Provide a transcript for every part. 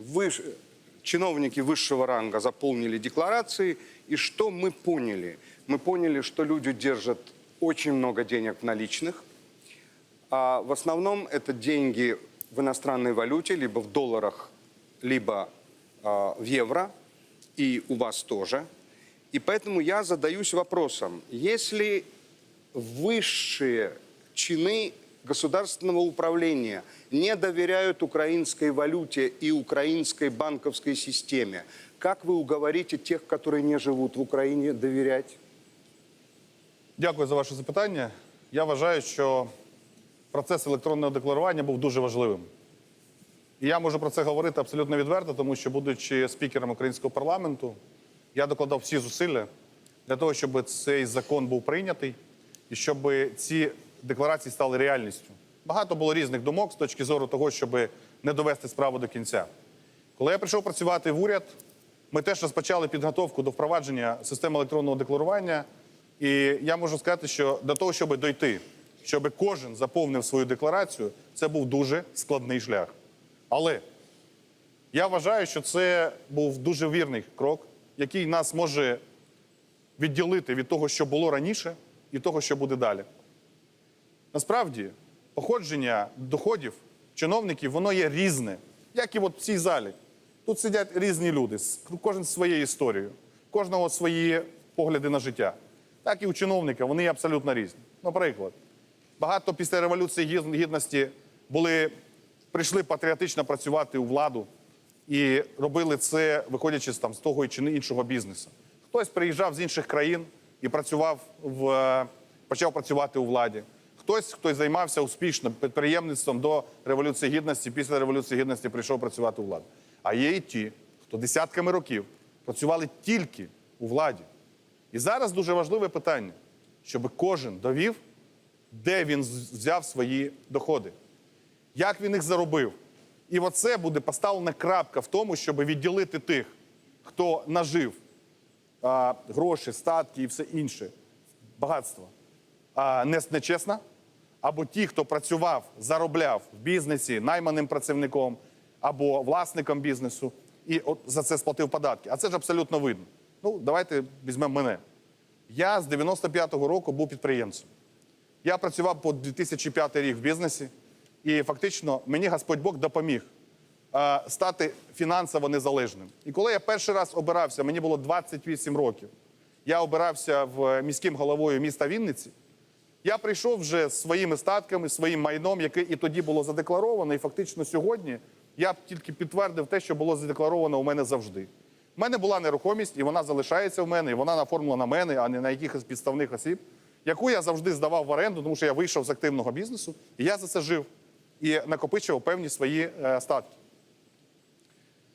выш- чиновники высшего ранга заполнили декларации, и что мы поняли? Мы поняли, что люди держат очень много денег наличных, а в основном это деньги в иностранной валюте, либо в долларах, либо а, в евро, и у вас тоже. И поэтому я задаюсь вопросом, если высшие чины государственного управления не доверяют украинской валюте и украинской банковской системе, как вы уговорите тех, которые не живут в Украине, доверять? Дякую за ваше запитання. Я вважаю, що процес електронного декларування був дуже важливим. І я можу про це говорити абсолютно відверто, тому що, будучи спікером українського парламенту, я докладав всі зусилля для того, щоб цей закон був прийнятий і щоб ці декларації стали реальністю. Багато було різних думок з точки зору того, щоб не довести справу до кінця. Коли я прийшов працювати в уряд, ми теж розпочали підготовку до впровадження системи електронного декларування. І я можу сказати, що для того, щоб дойти, щоб кожен заповнив свою декларацію, це був дуже складний шлях. Але я вважаю, що це був дуже вірний крок, який нас може відділити від того, що було раніше, і того, що буде далі. Насправді, походження доходів чиновників воно є різне, як і от в цій залі. Тут сидять різні люди, з- кожен зі своєю історією, кожного свої погляди на життя. Так і у чиновника вони абсолютно різні. Наприклад, багато після революції гідності були, прийшли патріотично працювати у владу і робили це, виходячи з, там, з того чи іншого бізнесу. Хтось приїжджав з інших країн і працював в, е, почав працювати у владі. Хтось, хто займався успішно підприємництвом до Революції Гідності, після Революції Гідності прийшов працювати у владу. А є і ті, хто десятками років працювали тільки у владі. І зараз дуже важливе питання, щоб кожен довів, де він взяв свої доходи, як він їх заробив. І оце буде поставлена крапка в тому, щоб відділити тих, хто нажив а, гроші, статки і все інше, багатство, а, не, нечесно, або ті, хто працював, заробляв в бізнесі найманим працівником або власником бізнесу, і от за це сплатив податки. А це ж абсолютно видно. Ну, давайте візьмемо мене. Я з 95-го року був підприємцем. Я працював по 2005 рік в бізнесі, і фактично мені Господь Бог допоміг е, стати фінансово незалежним. І коли я перший раз обирався, мені було 28 років. Я обирався в міським головою міста Вінниці. Я прийшов вже з своїми статками, своїм майном, яке і тоді було задекларовано. І фактично сьогодні я б тільки підтвердив те, що було задекларовано у мене завжди. У мене була нерухомість, і вона залишається в мене, і вона наформлена на мене, а не на якихось підставних осіб, яку я завжди здавав в оренду, тому що я вийшов з активного бізнесу, і я за це жив і накопичував певні свої е, статки.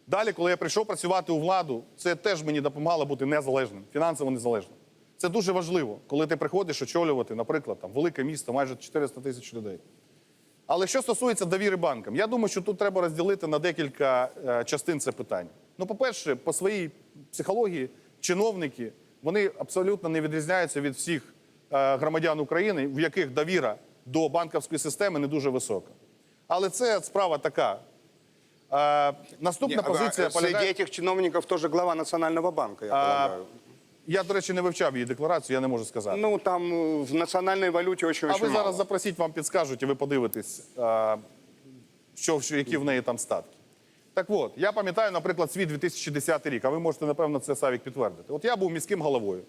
Далі, коли я прийшов працювати у владу, це теж мені допомагало бути незалежним, фінансово незалежним. Це дуже важливо, коли ти приходиш очолювати, наприклад, там велике місто, майже 400 тисяч людей. Але що стосується довіри банкам, я думаю, що тут треба розділити на декілька е, частин це питання. Ну, по-перше, по своїй психології, чиновники вони абсолютно не відрізняються від всіх е, громадян України, в яких довіра до банківської системи не дуже висока. Але це справа така. Е, наступна а, позиція а, Среди полягає. этих чиновников тоже глава Национального банка, я полагаю. Я, до речі, не вивчав її декларацію, я не можу сказати. Ну, там э, в национальной валюте а очень-очень ви мало. зараз запросіть, вам підскажуть, і ви подивитесь, а, що, що, які в неї там статки. Так от, я пам'ятаю, наприклад, свій 2010 рік, а ви можете, напевно, це Савік підтвердити. От я був міським головою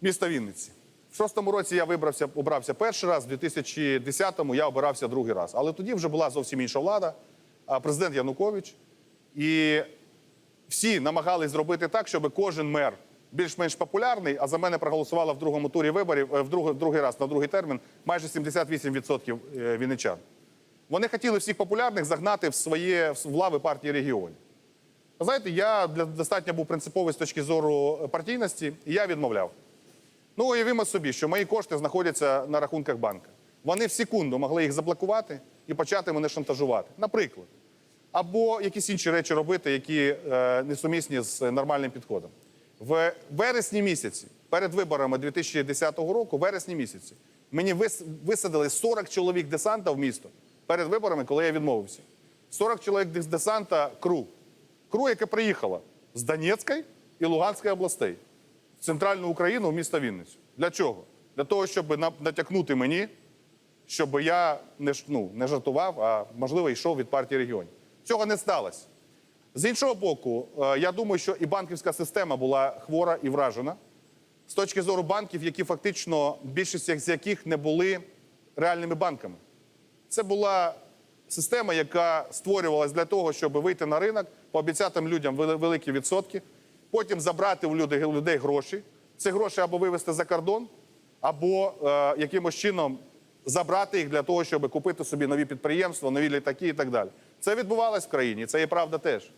міста Вінниці. В шостому році я вибрався, обрався перший раз, в 2010-му я обирався другий раз. Але тоді вже була зовсім інша влада, а президент Янукович. І всі намагались зробити так, щоб кожен мер більш-менш популярний, а за мене проголосувало в другому турі виборів, е, в другий, другий раз на другий термін, майже 78% е, вінничан. Вони хотіли всіх популярних загнати в своє в лави партії регіонів. Знаєте, я для- достатньо був принциповий з точки зору е, партійності, і я відмовляв. Ну, уявімо собі, що мої кошти знаходяться на рахунках банка. Вони в секунду могли їх заблокувати і почати мене шантажувати. Наприклад, або якісь інші речі робити, які е, несумісні з нормальним підходом. В вересні місяці, перед виборами 2010 року, в вересні місяці, мені вис- висадили 40 чоловік десанта в місто перед виборами, коли я відмовився. 40 чоловік десанта КРУ. КРУ, яке приїхало з Донецької і Луганської областей в центральну Україну, в місто Вінницю. Для чого? Для того, щоб натякнути мені, щоб я не, ну, не жартував, а можливо йшов від партії регіонів. Цього не сталося. З іншого боку, е, я думаю, що і банківська система була хвора і вражена з точки зору банків, які фактично більшість з яких не були реальними банками. Це була система, яка створювалась для того, щоб вийти на ринок, пообіцяти людям великі відсотки, потім забрати у людей, гроші. Ці гроші або вивезти за кордон, або е, якимось чином забрати їх для того, щоб купити собі нові підприємства, нові літаки і так далі. Це відбувалось в країні, це є правда теж.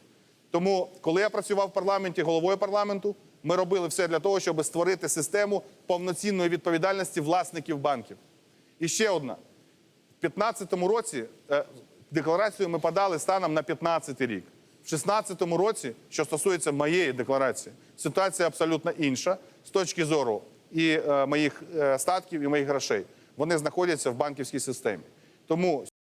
Тому, коли я працював в парламенті головою парламенту, ми робили все для того, щоб створити систему повноцінної відповідальності власників банків. І ще одна. В 2015 році е, декларацію ми подали станом на 15 рік. В 2016 році, що стосується моєї декларації, ситуація абсолютно інша з точки зору і е, моїх е, статків, і моїх грошей. Вони знаходяться в банківській системі. Тому